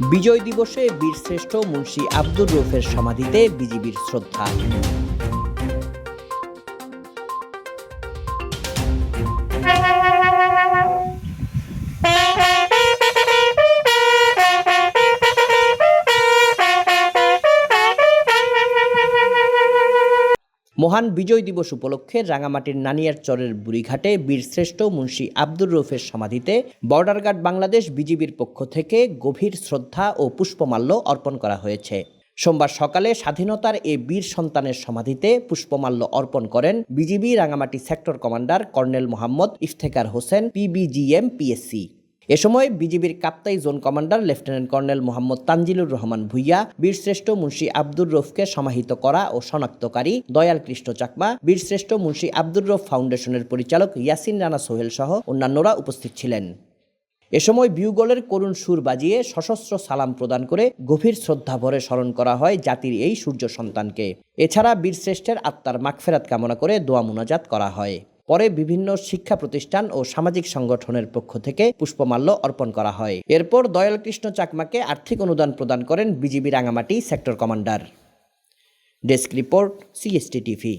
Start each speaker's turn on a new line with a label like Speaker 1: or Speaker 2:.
Speaker 1: বিজয় দিবসে বীরশ্রেষ্ঠ মুন্সী আব্দুর রৌফের সমাধিতে বিজিবির শ্রদ্ধা। মহান বিজয় দিবস উপলক্ষে রাঙামাটির নানিয়ার চরের বুড়িঘাটে বীরশ্রেষ্ঠ মুন্সী আব্দুর রৌফের সমাধিতে বর্ডার গার্ড বাংলাদেশ বিজিবির পক্ষ থেকে গভীর শ্রদ্ধা ও পুষ্পমাল্য অর্পণ করা হয়েছে। সোমবার সকালে স্বাধীনতার এ বীর সন্তানের সমাধিতে পুষ্পমাল্য অর্পণ করেন BGB Rangamati sector commander colonel Mohammad Iftekhar Hossain, PBGM, PSC. এ সময় বিজিবির Kaptai zone commander lieutenant colonel Mohammad Tanjilur Rahman Bhuiyan, বীরশ্রেষ্ঠ মুন্সী আব্দুর রফকে সমাহিত করা ও শনাক্তকারী দয়াল কৃষ্ণ চাকমা, বীরশ্রেষ্ঠ মুন্সী আব্দুর রফ ফাউন্ডেশনের পরিচালক ইয়াসিন রানা সোহেল সহ অন্যান্যরা উপস্থিত ছিলেন। এ সময় বিউগলের করুণ সুর বাজিয়ে সশস্ত্র সালাম প্রদান করে গভীর শ্রদ্ধা ভরে স্মরণ করা হয় জাতির এই সূর্য সন্তানকে। এছাড়া বীরশ্রেষ্ঠের আত্মার মাগফেরাত কামনা করে দোয়া মোনাজাত করা হয়। পরে বিভিন্ন শিক্ষা প্রতিষ্ঠান ও সামাজিক সংগঠনের পক্ষ থেকে পুষ্পমাল্য অর্পণ করা হয়। এরপর দয়াল কৃষ্ণ চাকমাকে আর্থিক অনুদান প্রদান করেন BGB Rangamati sector commander. Desk report, CST TV.